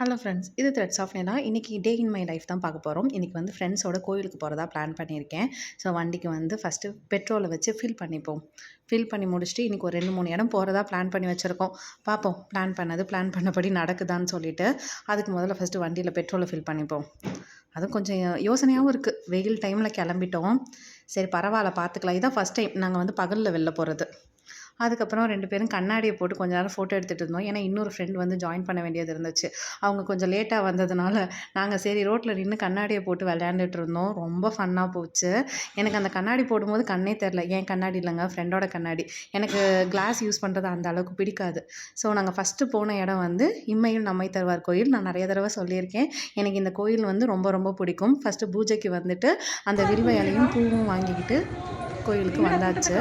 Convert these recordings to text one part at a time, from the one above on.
Hello friends இது threads of Nena இன்றைக்கி day in my life தான் பார்க்க போகிறோம் இன்றைக்கி வந்து ஃப்ரெண்ட்ஸோட கோயிலுக்கு போகிறதா பிளான் பண்ணியிருக்கேன். ஸோ வண்டிக்கு வந்து ஃபஸ்ட்டு பெட்ரோலை வச்சு ஃபில் பண்ணிப்போம். ஃபில் பண்ணி முடிச்சுட்டு இன்றைக்கி ஒரு ரெண்டு மூணு இடம் போகிறதா பிளான் பண்ணி வச்சுருக்கோம். பார்ப்போம் பிளான் பண்ணது பிளான் பண்ணபடி நடக்குதான்னு சொல்லிட்டு அதுக்கு முதல்ல ஃபஸ்ட்டு வண்டியில் பெட்ரோலை ஃபில் பண்ணிப்போம். அதுவும் கொஞ்சம் யோசனையாகவும் இருக்குது வெயில் டைமில் கிளம்பிட்டோம். சரி பரவாயில்ல பார்த்துக்கலாம். இதான் ஃபஸ்ட் டைம் நாங்கள் வந்து பகலில் வெளில போகிறது அதுக்கப்புறம் ரெண்டு பேரும் கண்ணாடியை போட்டு கொஞ்ச நேரம் ஃபோட்டோ எடுத்துகிட்டு இருந்தோம். ஏன்னா இன்னொரு ஃப்ரெண்ட் வந்து ஜாயின் பண்ண வேண்டியது இருந்துச்சு. அவங்க கொஞ்சம் லேட்டாக வந்ததுனால நாங்கள் சரி ரோட்டில் நின்று கண்ணாடியை போட்டு விளையாண்டுட்டு இருந்தோம். ரொம்ப ஃபன்னாக போச்சு. எனக்கு அந்த கண்ணாடி போடும்போது கண்ணே தெரில ஏன் கண்ணாடி இல்லைங்க? ஃப்ரெண்டோட கண்ணாடி. எனக்கு கிளாஸ் யூஸ் பண்ணுறது அந்த அளவுக்கு பிடிக்காது. ஸோ நாங்கள் ஃபஸ்ட்டு போன இடம் வந்து இம்மையில் நம்மை தருவார் கோயில். நான் நிறைய தடவை சொல்லியிருக்கேன். எனக்கு இந்த கோயில் வந்து ரொம்ப ரொம்ப பிடிக்கும். ஃபஸ்ட்டு பூஜைக்கு வந்துட்டு அந்த வில்வ இலையும் பூவும் வாங்கிக்கிட்டு கோயிலுக்கு வந்தாச்சு.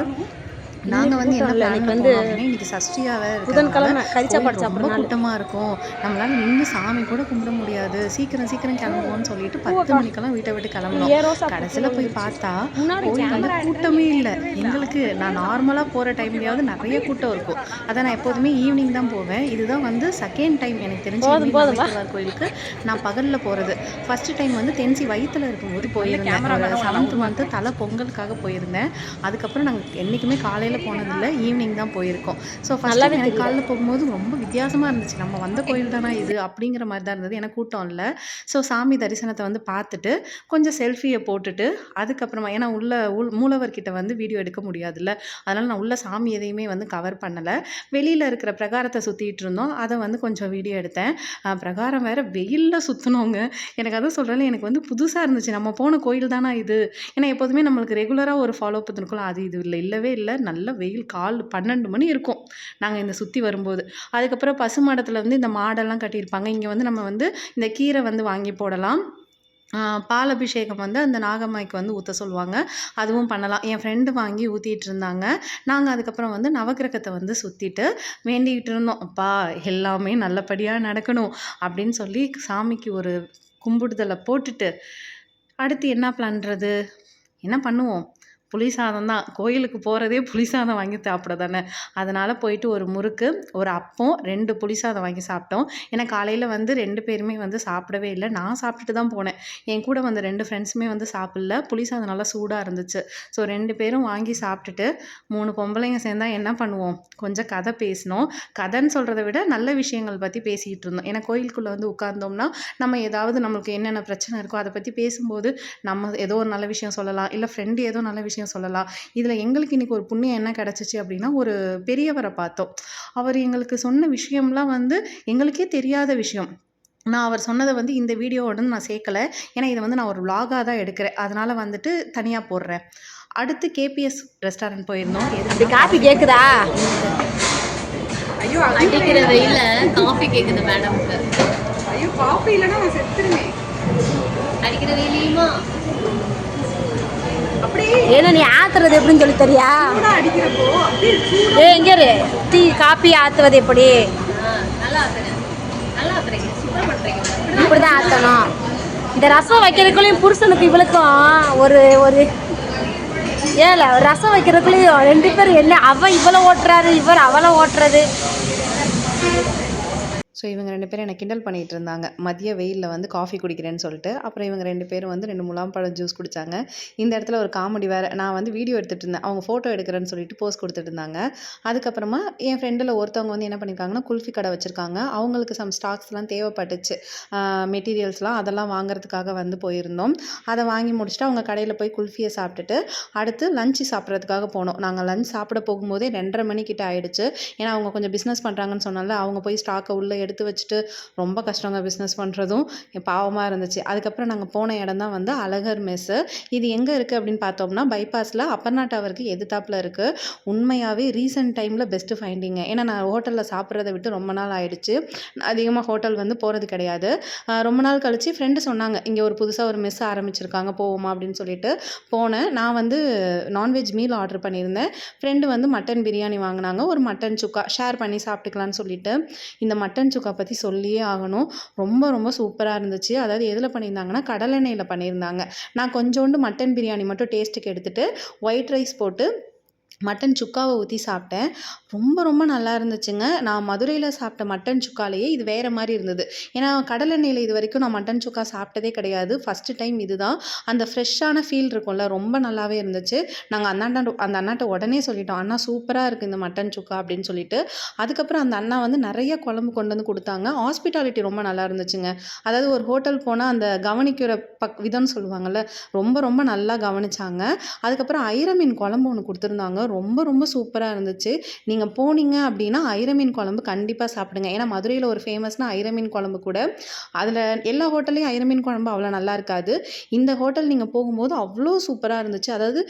நாங்கள் வந்து என்ன பிளான் வந்து இன்னைக்கு சஷ்டியாக புதன்கிழமை கறி சாப்பாடு ரொம்ப கூட்டமாக இருக்கும். நம்மளால நின்று சாமி கூட கும்பிட முடியாது. சீக்கிரம் சீக்கிரம் கிளம்புவோம்னு சொல்லிட்டு பத்து மணிக்கெல்லாம் வீட்டை விட்டு கிளம்பணும் கடைசியில் போய் பார்த்தா கோயில் கூட்டமே இல்லை. எங்களுக்கு நான் நார்மலாக போகிற டைம்லயாவது நிறைய கூட்டம் இருக்கும். அதான் நான் எப்போதுமே ஈவினிங் தான் போவேன். இதுதான் வந்து செகண்ட் டைம் எனக்கு தெரிஞ்சு கோயிலுக்கு நான் பகலில் போகிறது ஃபர்ஸ்ட் டைம் வந்து தென்சி வயித்துல இருக்கும்போது போயிருந்தேன். செவன்த் மந்த்து தலை பொங்கலுக்காக போயிருந்தேன். அதுக்கப்புறம் நாங்கள் என்றைக்குமே காலையில் போனதில்லை ஈவினிங் தான் போயிருக்கோம். ஸோ ஃபர்ஸ்ட் டைம் எனக்கு காலைல போகும்போது ரொம்ப வித்தியாசமாக இருந்துச்சு. நம்ம வந்த கோயில் தானா இது அப்படிங்கிற மாதிரி தான் இருந்தது. எனக்கு கூட்டம் இல்லை. ஸோ சாமி தரிசனத்தை வந்து பார்த்துட்டு கொஞ்சம் செல்ஃபியை போட்டுட்டு அதுக்கப்புறமா ஏன்னா உள்ள உள் மூலவர்கிட்ட வந்து வீடியோ எடுக்க முடியாதுல்ல. அதனால் நான் உள்ள சாமி எதையுமே வந்து கவர் பண்ணலை. வெளியில் இருக்கிற பிரகாரத்தை சுற்றிட்டு இருந்தோம். அதை வந்து கொஞ்சம் வீடியோ எடுத்தேன். பிரகாரம் வேற வெயிலில் சுற்றினோங்க எனக்கு அதான் சொல்கிறேன் எனக்கு வந்து புதுசாக இருந்துச்சு. நம்ம போன கோயில் தானா இது? ஏன்னா எப்போதுமே நம்மளுக்கு ரெகுலராக ஒரு ஃபாலோ பண்ணிருக்கோம் அது இது இல்லை இல்லவே இல்லை. நல்ல வெயில் கால் பன்னெண்டு மணி இருக்கும். நாங்கள் இந்த சுற்றி வரும்போது. அதுக்கப்புறம் பசு மாடத்தில் வந்து இந்த மாடெல்லாம் கட்டியிருப்பாங்க. இங்கே வந்து நம்ம வந்து இந்த கீரை வந்து வாங்கி போடலாம். பால் அபிஷேகம் வந்து அந்த நாகம்மாய்க்கு வந்து ஊற்ற சொல்லுவாங்க. அதுவும் பண்ணலாம். என் ஃப்ரெண்டு வாங்கி ஊற்றிட்டு இருந்தாங்க. நாங்கள் அதுக்கப்புறம் வந்து நவக்கிரகத்தை வந்து சுற்றிட்டு வேண்டிக்கிட்டு இருந்தோம். அப்பா எல்லாமே நல்லபடியாக நடக்கணும் அப்படின்னு சொல்லி சாமிக்கு ஒரு கும்பிடுதலை போட்டுட்டு அடுத்து என்ன பண்ணுறது என்ன பண்ணுவோம்? புளி சாதம் தான். கோயிலுக்கு போகிறதே புளி சாதம் வாங்கி சாப்பிட தானே. அதனால் போயிட்டு ஒரு முறுக்கு ஒரு அப்பம் ரெண்டு புளி சாதம் வாங்கி சாப்பிட்டோம். ஏன்னா காலையில் வந்து ரெண்டு பேருமே வந்து சாப்பிடவே இல்லை. நான் சாப்பிட்டுட்டு தான் போனேன். என் கூட வந்து ரெண்டு ஃப்ரெண்ட்ஸுமே வந்து சாப்பிடல. புளி சாதம் நல்லா சூடாக இருந்துச்சு. ஸோ ரெண்டு பேரும் வாங்கி சாப்பிட்டுட்டு மூணு பொம்பளைங்க சேர்ந்தா என்ன பண்ணுவோம்? கொஞ்சம் கதை பேசினோம். கதைன்னு சொல்கிறத விட நல்ல விஷயங்கள் பற்றி பேசிக்கிட்டு இருந்தோம். ஏன்னா கோயிலுக்குள்ளே வந்து உட்கார்ந்தோம்னா நம்ம ஏதாவது நம்மளுக்கு என்னென்ன பிரச்சனை இருக்கோ அதை பற்றி பேசும்போது நம்ம ஏதோ ஒரு நல்ல விஷயம் சொல்லலாம். இல்லை ஃப்ரெண்டு ஏதோ நல்ல விஷயம் சொல்லலாம். இதில் எங்களுக்கு இன்னைக்கு ஒரு புண்ணியம் என்ன கிடச்சிச்சு அப்படின்னா ஒரு பெரியவரை பார்த்தோம். அவர் எங்களுக்கு சொன்ன விஷயம்லாம் வந்து எங்களுக்கே தெரியாத விஷயம். நான் அவர் சொன்னதை வந்து இந்த வீடியோவோட நான் சேர்க்கல. ஏன்னா இதை வந்து நான் ஒரு vlog-ஆ தான் எடுக்கிறேன். அதனால் வந்துட்டு தனியாக போடுறேன். அடுத்து கேபிஎஸ் ரெஸ்டாரண்ட் போயிருந்தோம். அப்படி எதுக்கு காப்பி கேக்குதா அடிக்கிற வெயில காஃபி கேக்குது மேடம்க்கு ஐயோ காஃபி இல்லைன்னா நான் செத்துருவேன். அடிக்கிற வெயிலையுமா ஏன்னா நீ ஆத்துறது எப்படின்னு சொல்லி தெரியா? ஏ எங்கே இரு. டீ காப்பி ஆத்துவது எப்படி? இப்படி தான் ஆற்றணும் இப்படிதான் ஆத்தணும். இந்த ரசம் வைக்கிறதுக்குள்ளேயும் புருஷனுக்கு இவளுக்கும் ஒரு ஒரு ஏல ரசம் வைக்கிறதுக்குள்ளேயும் ரெண்டு பேரும் என்ன அவன் இவளை ஓட்டுறாரு இவர் அவளை ஓட்டுறது. ஸோ இவங்க ரெண்டு பேரும் என்னை கிண்டல் பண்ணிகிட்டு இருந்தாங்க மதிய வெயிலில் வந்து காஃபி குடிக்கிறேன்னு சொல்லிட்டு அப்புறம் இவங்க ரெண்டு பேரும் வந்து ரெண்டு முலாம்பழம் ஜூஸ் குடித்தாங்க இந்த இடத்துல ஒரு காமெடி வேறு நான் வந்து வீடியோ எடுத்துகிட்டு இருந்தேன் அவங்க ஃபோட்டோ எடுக்கிறேன்னு சொல்லிட்டு போஸ்ட் கொடுத்துட்டு இருந்தாங்க அதுக்கப்புறமா என் ஃப்ரெண்டில் ஒருத்தவங்க வந்து என்ன பண்ணியிருக்காங்கன்னா குல்ஃபி கடை வச்சுருக்காங்க. அவங்களுக்கு சம் ஸ்டாக்ஸ்லாம் தேவைப்பட்டுச்சு. மெட்டீரியல்ஸ்லாம் அதெல்லாம் வாங்குறதுக்காக வந்து போயிருந்தோம். அதை வாங்கி முடிச்சுட்டு அவங்க கடையில் போய் குல்ஃபியை சாப்பிட்டுட்டு அடுத்து லஞ்சு சாப்பிட்றதுக்காக போனோம். நாங்கள் லஞ்ச் சாப்பிட போகும்போதே ரெண்டரை மணிக்கிட்ட ஆயிடுச்சு. ஏன்னா அவங்க கொஞ்சம் பிஸ்னஸ் பண்ணுறாங்கன்னு சொன்னால அவங்க போய் ஸ்டாக்கை உள்ளே எடுத்து வச்சுட்டு ரொம்ப கஷ்டங்க பிஸ்னஸ் பண்ணுறதும் பாவமாக இருந்துச்சு. அதுக்கப்புறம் நாங்கள் போன இடம் தான் வந்து அழகர் மெஸ்ஸு இது எங்கே இருக்குது அப்படின்னு பார்த்தோம்னா பைபாஸில் அப்பர்னா டவருக்கு எதிர்த்தாப்பில் இருக்குது உண்மையாகவே ரீசெண்ட் டைமில் பெஸ்ட்டு ஃபைண்டிங்க ஏன்னா நான் ஹோட்டலில் சாப்பிட்றத விட்டு ரொம்ப நாள் ஆயிடுச்சு. அதிகமாக ஹோட்டல் வந்து போகிறது கிடையாது. ரொம்ப நாள் கழித்து ஃப்ரெண்டு சொன்னாங்க இங்கே ஒரு புதுசாக ஒரு மெஸ் ஆரம்பிச்சிருக்காங்க போவோமா? அப்படின்னு சொல்லிட்டு போனேன். நான் வந்து நான்வெஜ் மீல் ஆர்டர் பண்ணியிருந்தேன். ஃப்ரெண்டு வந்து மட்டன் பிரியாணி வாங்கினாங்க. ஒரு மட்டன் சுக்கா ஷேர் பண்ணி சாப்பிட்டுக்கலான்னு சொல்லிட்டு. இந்த மட்டன் சுக்கா பற்றி சொல்லியே ஆகணும். ரொம்ப ரொம்ப சூப்பராக இருந்துச்சு. அதாவது எதில் பண்ணியிருந்தாங்கன்னா கடலெண்ணெயில் பண்ணியிருந்தாங்க. நான் கொஞ்சோண்டு மட்டன் பிரியாணி மட்டும் டேஸ்ட்டுக்கு எடுத்துகிட்டு ஒயிட் ரைஸ் போட்டு மட்டன் சுக்காவை ஊற்றி சாப்பிட்டேன். ரொம்ப ரொம்ப நல்லா இருந்துச்சுங்க. நான் மதுரையில் சாப்பிட்ட மட்டன் சுக்காலேயே இது வேறு மாதிரி இருந்தது. ஏன்னா கடலெண்ணெயில் இது வரைக்கும் நான் மட்டன் சுக்கா சாப்பிட்டதே கிடையாது. ஃபஸ்ட்டு டைம் இதுதான். அந்த ஃப்ரெஷ்ஷான ஃபீல் இருக்கும்ல ரொம்ப நல்லாவே இருந்துச்சு. நாங்கள் அண்ணாண்ட அந்த அண்ணாட்ட உடனே சொல்லிட்டோம். அண்ணா சூப்பராக இருக்குது இந்த மட்டன் சுக்கா அப்படின்னு சொல்லிட்டு. அதுக்கப்புறம் அந்த அண்ணா வந்து நிறைய குழம்பு கொண்டு வந்து கொடுத்தாங்க. ஹாஸ்பிட்டாலிட்டி ரொம்ப நல்லா இருந்துச்சுங்க. அதாவது ஒரு ஹோட்டல் போனால் அந்த கவனிக்கிற பக் விதம்னு சொல்லுவாங்கள்ல ரொம்ப ரொம்ப நல்லா கவனிச்சாங்க. அதுக்கப்புறம் ஐரமீன் குழம்பு ஒன்று கொடுத்துருந்தாங்க. ரொம்ப ரொம்ப சூப்பராக இருந்துச்சு. நீங்கள் போனீங்க அப்படின்னா ஐரமீன் குழம்பு கண்டிப்பாக சாப்பிடுங்க. ஏன்னா மதுரையில் ஒரு ஃபேமஸ்னா ஐரமீன் குழம்பு கூட. அதில் எல்லா ஹோட்டல்லையும் ஐரமீன் குழம்பு அவ்வளோ நல்லா இருக்காது. இந்த ஹோட்டல் நீங்கள் போகும்போது அவ்வளோ சூப்பராக இருந்துச்சு. அதாவது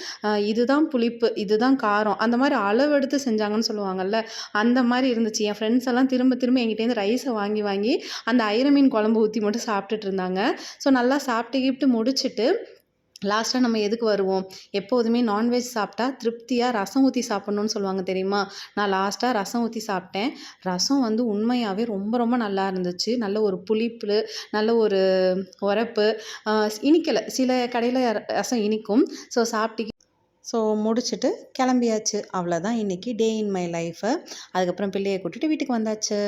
இதுதான் புளிப்பு இதுதான் காரம் அந்த மாதிரி அளவெடுத்து செஞ்சாங்கன்னு சொல்லுவாங்கல்ல அந்த மாதிரி இருந்துச்சு. என் ஃப்ரெண்ட்ஸ் எல்லாம் திரும்ப திரும்ப எங்கிட்டேருந்து ரைஸை வாங்கி வாங்கி அந்த ஐரமீன் குழம்பு ஊற்றி மட்டும் சாப்பிட்டுட்டு இருந்தாங்க. ஸோ நல்லா சாப்பிட்டு கிப்ட்டு முடிச்சுட்டு லாஸ்ட்டாக நம்ம எதுக்கு வருவோம்? எப்போதுமே நான்வெஜ் சாப்பிட்டா திருப்தியாக ரசம் ஊற்றி சாப்பிட்ணுன்னு சொல்லுவாங்க தெரியுமா? நான் லாஸ்ட்டாக ரசம் ஊற்றி சாப்பிட்டேன். ரசம் வந்து உண்மையாகவே ரொம்ப ரொம்ப நல்லா இருந்துச்சு. நல்ல ஒரு புளிப்பு நல்ல ஒரு உரப்பு. இனிக்கலை. சில கடையில் ரசம் இனிக்கும். ஸோ சாப்பிட்டு ஸோ முடிச்சுட்டு கிளம்பியாச்சு. அவ்வளோதான் இன்றைக்கி டே இன் மை லைஃபு அதுக்கப்புறம் பிள்ளையை கூட்டிட்டு வீட்டுக்கு வந்தாச்சு.